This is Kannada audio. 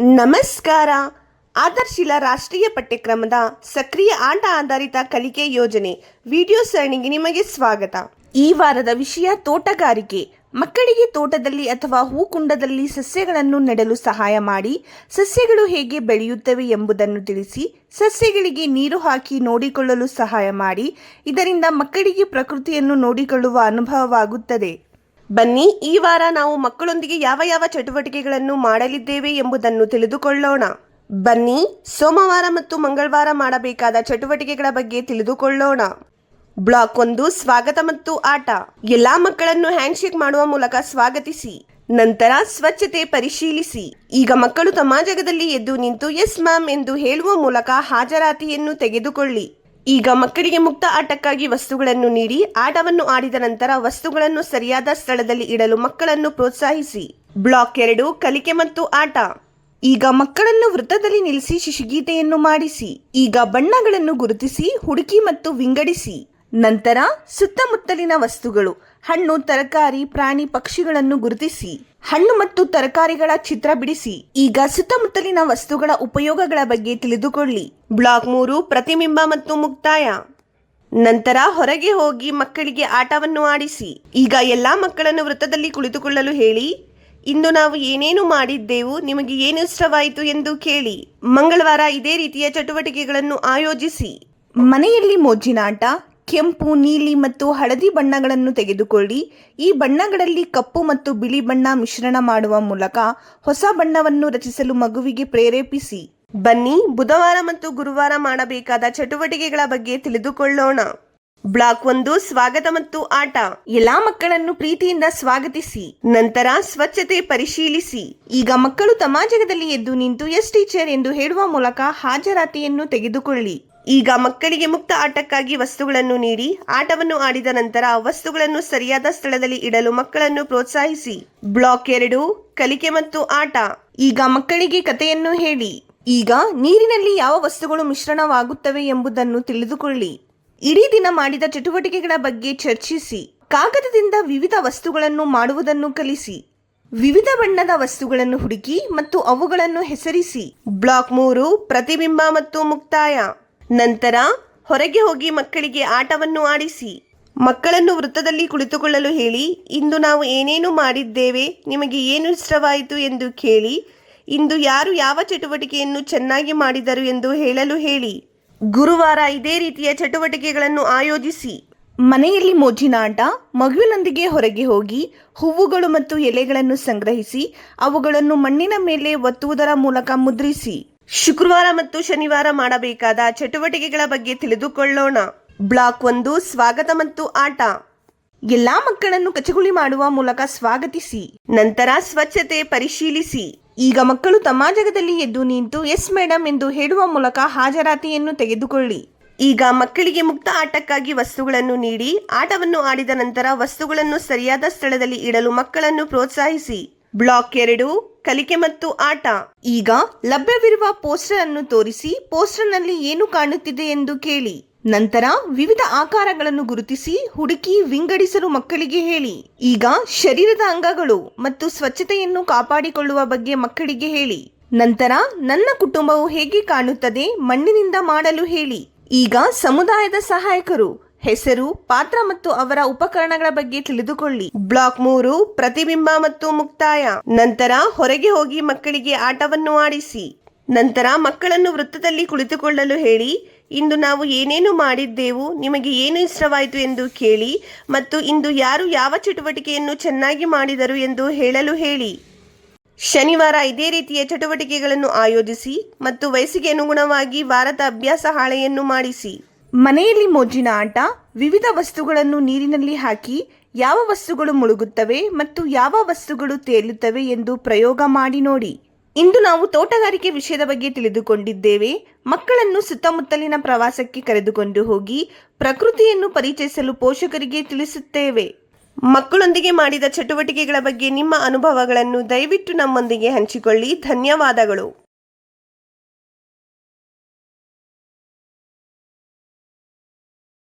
ನಮಸ್ಕಾರ. ಆದರ್ಶಿಲ ರಾಷ್ಟ್ರೀಯ ಪಠ್ಯಕ್ರಮದ ಸಕ್ರಿಯ ಆಟ ಆಧಾರಿತ ಕಲಿಕೆ ಯೋಜನೆ ವಿಡಿಯೋ ಸರಣಿಗೆ ನಿಮಗೆ ಸ್ವಾಗತ. ಈ ವಾರದ ವಿಷಯ ತೋಟಗಾರಿಕೆ. ಮಕ್ಕಳಿಗೆ ತೋಟದಲ್ಲಿ ಅಥವಾ ಹೂಕುಂಡದಲ್ಲಿ ಸಸ್ಯಗಳನ್ನು ನೆಡಲು ಸಹಾಯ ಮಾಡಿ ಸಸ್ಯಗಳು ಹೇಗೆ ಬೆಳೆಯುತ್ತವೆ ಎಂಬುದನ್ನು ತಿಳಿಸಿ ಸಸ್ಯಗಳಿಗೆ ನೀರು ಹಾಕಿ ನೋಡಿಕೊಳ್ಳಲು ಸಹಾಯ ಮಾಡಿ ಇದರಿಂದ ಮಕ್ಕಳಿಗೆ ಪ್ರಕೃತಿಯನ್ನು ನೋಡಿಕೊಳ್ಳುವ ಅನುಭವವಾಗುತ್ತದೆ. ಬನ್ನಿ, ಈ ವಾರ ನಾವು ಮಕ್ಕಳೊಂದಿಗೆ ಯಾವ ಯಾವ ಚಟುವಟಿಕೆಗಳನ್ನು ಮಾಡಲಿದ್ದೇವೆ ಎಂಬುದನ್ನು ತಿಳಿದುಕೊಳ್ಳೋಣ. ಬನ್ನಿ, ಸೋಮವಾರ ಮತ್ತು ಮಂಗಳವಾರ ಮಾಡಬೇಕಾದ ಚಟುವಟಿಕೆಗಳ ಬಗ್ಗೆ ತಿಳಿದುಕೊಳ್ಳೋಣ. ಬ್ಲಾಕ್ ಒಂದು, ಸ್ವಾಗತ ಮತ್ತು ಆಟ. ಎಲ್ಲಾ ಮಕ್ಕಳನ್ನು ಹ್ಯಾಂಡ್ಶೇಕ್ ಮಾಡುವ ಮೂಲಕ ಸ್ವಾಗತಿಸಿ. ನಂತರ ಸ್ವಚ್ಛತೆ ಪರಿಶೀಲಿಸಿ. ಈಗ ಮಕ್ಕಳು ತಮ್ಮ ಜಾಗದಲ್ಲಿ ಎದ್ದು ನಿಂತು, ಎಸ್ ಮ್ಯಾಮ್ ಎಂದು ಹೇಳುವ ಮೂಲಕ ಹಾಜರಾತಿಯನ್ನು ತೆಗೆದುಕೊಳ್ಳಿ. ಈಗ ಮಕ್ಕಳಿಗೆ ಮುಕ್ತ ಆಟಕ್ಕಾಗಿ ವಸ್ತುಗಳನ್ನು ನೀಡಿ, ಆಟವನ್ನು ಆಡಿದ ನಂತರ ವಸ್ತುಗಳನ್ನು ಸರಿಯಾದ ಸ್ಥಳದಲ್ಲಿ ಇಡಲು ಮಕ್ಕಳನ್ನು ಪ್ರೋತ್ಸಾಹಿಸಿ. ಬ್ಲಾಕ್ ಎರಡು, ಕಲಿಕೆ ಮತ್ತು ಆಟ. ಈಗ ಮಕ್ಕಳನ್ನು ವೃತ್ತದಲ್ಲಿ ನಿಲ್ಲಿಸಿ ಶಿಶುಗೀತೆಯನ್ನು ಮಾಡಿಸಿ, ಈಗ ಬಣ್ಣಗಳನ್ನು ಗುರುತಿಸಿ, ಹುಡುಕಿ ಮತ್ತು ವಿಂಗಡಿಸಿ. ನಂತರ ಸುತ್ತಮುತ್ತಲಿನ ವಸ್ತುಗಳು, ಹಣ್ಣು, ತರಕಾರಿ, ಪ್ರಾಣಿ, ಪಕ್ಷಿಗಳನ್ನು ಗುರುತಿಸಿ. ಹಣ್ಣು ಮತ್ತು ತರಕಾರಿಗಳ ಚಿತ್ರ ಬಿಡಿಸಿ. ಈಗ ಸುತ್ತಮುತ್ತಲಿನ ವಸ್ತುಗಳ ಉಪಯೋಗಗಳ ಬಗ್ಗೆ ತಿಳಿದುಕೊಳ್ಳಿ. ಬ್ಲಾಕ್ ಮೂರು, ಪ್ರತಿಬಿಂಬ ಮತ್ತು ಮುಕ್ತಾಯ. ನಂತರ ಹೊರಗೆ ಹೋಗಿ ಮಕ್ಕಳಿಗೆ ಆಟವನ್ನು ಆಡಿಸಿ. ಈಗ ಎಲ್ಲಾ ಮಕ್ಕಳನ್ನು ವೃತ್ತದಲ್ಲಿ ಕುಳಿತುಕೊಳ್ಳಲು ಹೇಳಿ. ಇಂದು ನಾವು ಏನೇನು ಮಾಡಿದ್ದೆವು, ನಿಮಗೆ ಏನು ಇಷ್ಟವಾಯಿತು ಎಂದು ಕೇಳಿ. ಮಂಗಳವಾರ ಇದೇ ರೀತಿಯ ಚಟುವಟಿಕೆಗಳನ್ನು ಆಯೋಜಿಸಿ. ಮನೆಯಲ್ಲಿ ಮೋಜಿನಾಟ ಕೆಂಪು, ನೀಲಿ ಮತ್ತು ಹಳದಿ ಬಣ್ಣಗಳನ್ನು ತೆಗೆದುಕೊಳ್ಳಿ. ಈ ಬಣ್ಣಗಳಲ್ಲಿ ಕಪ್ಪು ಮತ್ತು ಬಿಳಿ ಬಣ್ಣ ಮಿಶ್ರಣ ಮಾಡುವ ಮೂಲಕ ಹೊಸ ಬಣ್ಣವನ್ನು ರಚಿಸಲು ಮಗುವಿಗೆ ಪ್ರೇರೇಪಿಸಿ. ಬನ್ನಿ, ಬುಧವಾರ ಮತ್ತು ಗುರುವಾರ ಮಾಡಬೇಕಾದ ಚಟುವಟಿಕೆಗಳ ಬಗ್ಗೆ ತಿಳಿದುಕೊಳ್ಳೋಣ. ಬ್ಲಾಕ್ ಒಂದು, ಸ್ವಾಗತ ಮತ್ತು ಆಟ. ಎಲ್ಲಾ ಮಕ್ಕಳನ್ನು ಪ್ರೀತಿಯಿಂದ ಸ್ವಾಗತಿಸಿ. ನಂತರ ಸ್ವಚ್ಛತೆ ಪರಿಶೀಲಿಸಿ. ಈಗ ಮಕ್ಕಳು ತಮಾಜಗದಲ್ಲಿ ಎದ್ದು ನಿಂತು ಎಸ್ ಟೀಚರ್ ಎಂದು ಹೇಳುವ ಮೂಲಕ ಹಾಜರಾತಿಯನ್ನು ತೆಗೆದುಕೊಳ್ಳಿ. ಈಗ ಮಕ್ಕಳಿಗೆ ಮುಕ್ತ ಆಟಕ್ಕಾಗಿ ವಸ್ತುಗಳನ್ನು ನೀಡಿ, ಆಟವನ್ನು ಆಡಿದ ನಂತರ ವಸ್ತುಗಳನ್ನು ಸರಿಯಾದ ಸ್ಥಳದಲ್ಲಿ ಇಡಲು ಮಕ್ಕಳನ್ನು ಪ್ರೋತ್ಸಾಹಿಸಿ. ಬ್ಲಾಕ್ ಎರಡು, ಕಲಿಕೆ ಮತ್ತು ಆಟ. ಈಗ ಮಕ್ಕಳಿಗೆ ಕಥೆಯನ್ನು ಹೇಳಿ. ಈಗ ನೀರಿನಲ್ಲಿ ಯಾವ ವಸ್ತುಗಳು ಮಿಶ್ರಣವಾಗುತ್ತವೆ ಎಂಬುದನ್ನು ತಿಳಿದುಕೊಳ್ಳಿ. ಇಡೀ ದಿನ ಮಾಡಿದ ಚಟುವಟಿಕೆಗಳ ಬಗ್ಗೆ ಚರ್ಚಿಸಿ. ಕಾಗದದಿಂದ ವಿವಿಧ ವಸ್ತುಗಳನ್ನು ಮಾಡುವುದನ್ನು ಕಲಿಸಿ. ವಿವಿಧ ಬಣ್ಣದ ವಸ್ತುಗಳನ್ನು ಹುಡುಕಿ ಮತ್ತು ಅವುಗಳನ್ನು ಹೆಸರಿಸಿ. ಬ್ಲಾಕ್ ಮೂರು, ಪ್ರತಿಬಿಂಬ ಮತ್ತು ಮುಕ್ತಾಯ. ನಂತರ ಹೊರಗೆ ಹೋಗಿ ಮಕ್ಕಳಿಗೆ ಆಟವನ್ನು ಆಡಿಸಿ. ಮಕ್ಕಳನ್ನು ವೃತ್ತದಲ್ಲಿ ಕುಳಿತುಕೊಳ್ಳಲು ಹೇಳಿ, ಇಂದು ನಾವು ಏನೇನು ಮಾಡಿದ್ದೇವೆ? ನಿಮಗೆ ಏನು ಇಷ್ಟವಾಯಿತು? ಎಂದು ಕೇಳಿ, ಇಂದು ಯಾರು ಯಾವ ಚಟುವಟಿಕೆಯನ್ನು ಚೆನ್ನಾಗಿ ಮಾಡಿದರು ಎಂದು ಹೇಳಲು ಹೇಳಿ. ಗುರುವಾರ ಇದೇ ರೀತಿಯ ಚಟುವಟಿಕೆಗಳನ್ನು ಆಯೋಜಿಸಿ. ಮನೆಯಲ್ಲಿ ಮೋಜಿನಾಟ ಮಗುವಿನೊಂದಿಗೆ ಹೊರಗೆ ಹೋಗಿ ಹೂವುಗಳು ಮತ್ತು ಎಲೆಗಳನ್ನು ಸಂಗ್ರಹಿಸಿ, ಅವುಗಳನ್ನು ಮಣ್ಣಿನ ಮೇಲೆ ಒತ್ತುವುದರ ಮೂಲಕ ಮುದ್ರಿಸಿ. ಶುಕ್ರವಾರ ಮತ್ತು ಶನಿವಾರ ಮಾಡಬೇಕಾದ ಚಟುವಟಿಕೆಗಳ ಬಗ್ಗೆ ತಿಳಿದುಕೊಳ್ಳೋಣ. ಬ್ಲಾಕ್ ಒಂದು, ಸ್ವಾಗತ ಮತ್ತು ಆಟ. ಎಲ್ಲಾ ಮಕ್ಕಳನ್ನು ಕಚಗುಳಿ ಮಾಡುವ ಮೂಲಕ ಸ್ವಾಗತಿಸಿ. ನಂತರ ಸ್ವಚ್ಛತೆ ಪರಿಶೀಲಿಸಿ. ಈಗ ಮಕ್ಕಳು ತಮ್ಮ ಜಗದಲ್ಲಿ ಎದ್ದು ನಿಂತು, ಎಸ್ ಮೇಡಮ್ ಎಂದು ಹೇಳುವ ಮೂಲಕ ಹಾಜರಾತಿಯನ್ನು ತೆಗೆದುಕೊಳ್ಳಿ. ಈಗ ಮಕ್ಕಳಿಗೆ ಮುಕ್ತ ಆಟಕ್ಕಾಗಿ ವಸ್ತುಗಳನ್ನು ನೀಡಿ, ಆಟವನ್ನು ಆಡಿದ ನಂತರ ವಸ್ತುಗಳನ್ನು ಸರಿಯಾದ ಸ್ಥಳದಲ್ಲಿ ಇಡಲು ಮಕ್ಕಳನ್ನು ಪ್ರೋತ್ಸಾಹಿಸಿ. ಬ್ಲಾಕ್ ಎರಡು, ಕಲಿಕೆ ಮತ್ತು ಆಟ. ಈಗ ಲಭ್ಯವಿರುವ ಪೋಸ್ಟರ್ ಅನ್ನು ತೋರಿಸಿ ಪೋಸ್ಟರ್ನಲ್ಲಿ ಏನು ಕಾಣುತ್ತಿದೆ ಎಂದು ಕೇಳಿ. ನಂತರ ವಿವಿಧ ಆಕಾರಗಳನ್ನು ಗುರುತಿಸಿ ಹುಡುಕಿ ವಿಂಗಡಿಸಲು ಮಕ್ಕಳಿಗೆ ಹೇಳಿ. ಈಗ ಶರೀರದ ಅಂಗಗಳು ಮತ್ತು ಸ್ವಚ್ಛತೆಯನ್ನು ಕಾಪಾಡಿಕೊಳ್ಳುವ ಬಗ್ಗೆ ಮಕ್ಕಳಿಗೆ ಹೇಳಿ. ನಂತರ ನನ್ನ ಕುಟುಂಬವು ಹೇಗೆ ಕಾಣುತ್ತದೆ ಮಣ್ಣಿನಿಂದ ಮಾಡಲು ಹೇಳಿ. ಈಗ ಸಮುದಾಯದ ಸಹಾಯಕರು ಹೆಸರು, ಪಾತ್ರ ಮತ್ತು ಅವರ ಉಪಕರಣಗಳ ಬಗ್ಗೆ ತಿಳಿದುಕೊಳ್ಳಿ. ಬ್ಲಾಕ್ ಮೂರು, ಪ್ರತಿಬಿಂಬ ಮತ್ತು ಮುಕ್ತಾಯ. ನಂತರ ಹೊರಗೆ ಹೋಗಿ ಮಕ್ಕಳಿಗೆ ಆಟವನ್ನು ಆಡಿಸಿ. ನಂತರ ಮಕ್ಕಳನ್ನು ವೃತ್ತದಲ್ಲಿ ಕುಳಿತುಕೊಳ್ಳಲು ಹೇಳಿ, ಇಂದು ನಾವು ಏನೇನು ಮಾಡಿದ್ದೆವು, ನಿಮಗೆ ಏನು ಇಷ್ಟವಾಯಿತು ಎಂದು ಕೇಳಿ ಮತ್ತು ಇಂದು ಯಾರು ಯಾವ ಚಟುವಟಿಕೆಯನ್ನು ಚೆನ್ನಾಗಿ ಮಾಡಿದರು ಎಂದು ಹೇಳಲು ಹೇಳಿ. ಶನಿವಾರ ಇದೇ ರೀತಿಯ ಚಟುವಟಿಕೆಗಳನ್ನು ಆಯೋಜಿಸಿ ಮತ್ತು ವಯಸ್ಸಿಗೆ ಅನುಗುಣವಾಗಿ ವಾರದ ಅಭ್ಯಾಸ ಹಾಳೆಯನ್ನು ಮಾಡಿಸಿ. ಮನೆಯಲ್ಲಿ ಮೋಜಿನ ಆಟ, ವಿವಿಧ ವಸ್ತುಗಳನ್ನು ನೀರಿನಲ್ಲಿ ಹಾಕಿ ಯಾವ ವಸ್ತುಗಳು ಮುಳುಗುತ್ತವೆ ಮತ್ತು ಯಾವ ವಸ್ತುಗಳು ತೇಲುತ್ತವೆ ಎಂದು ಪ್ರಯೋಗ ಮಾಡಿ ನೋಡಿ. ಇಂದು ನಾವು ತೋಟಗಾರಿಕೆ ವಿಷಯದ ಬಗ್ಗೆ ತಿಳಿದುಕೊಂಡಿದ್ದೇವೆ. ಮಕ್ಕಳನ್ನು ಸುತ್ತಮುತ್ತಲಿನ ಪ್ರವಾಸಕ್ಕೆ ಕರೆದುಕೊಂಡು ಹೋಗಿ ಪ್ರಕೃತಿಯನ್ನು ಪರಿಚಯಿಸಲು ಪೋಷಕರಿಗೆ ತಿಳಿಸುತ್ತೇವೆ. ಮಕ್ಕಳೊಂದಿಗೆ ಮಾಡಿದ ಚಟುವಟಿಕೆಗಳ ಬಗ್ಗೆ ನಿಮ್ಮ ಅನುಭವಗಳನ್ನು ದಯವಿಟ್ಟು ನಮ್ಮೊಂದಿಗೆ ಹಂಚಿಕೊಳ್ಳಿ. ಧನ್ಯವಾದಗಳು.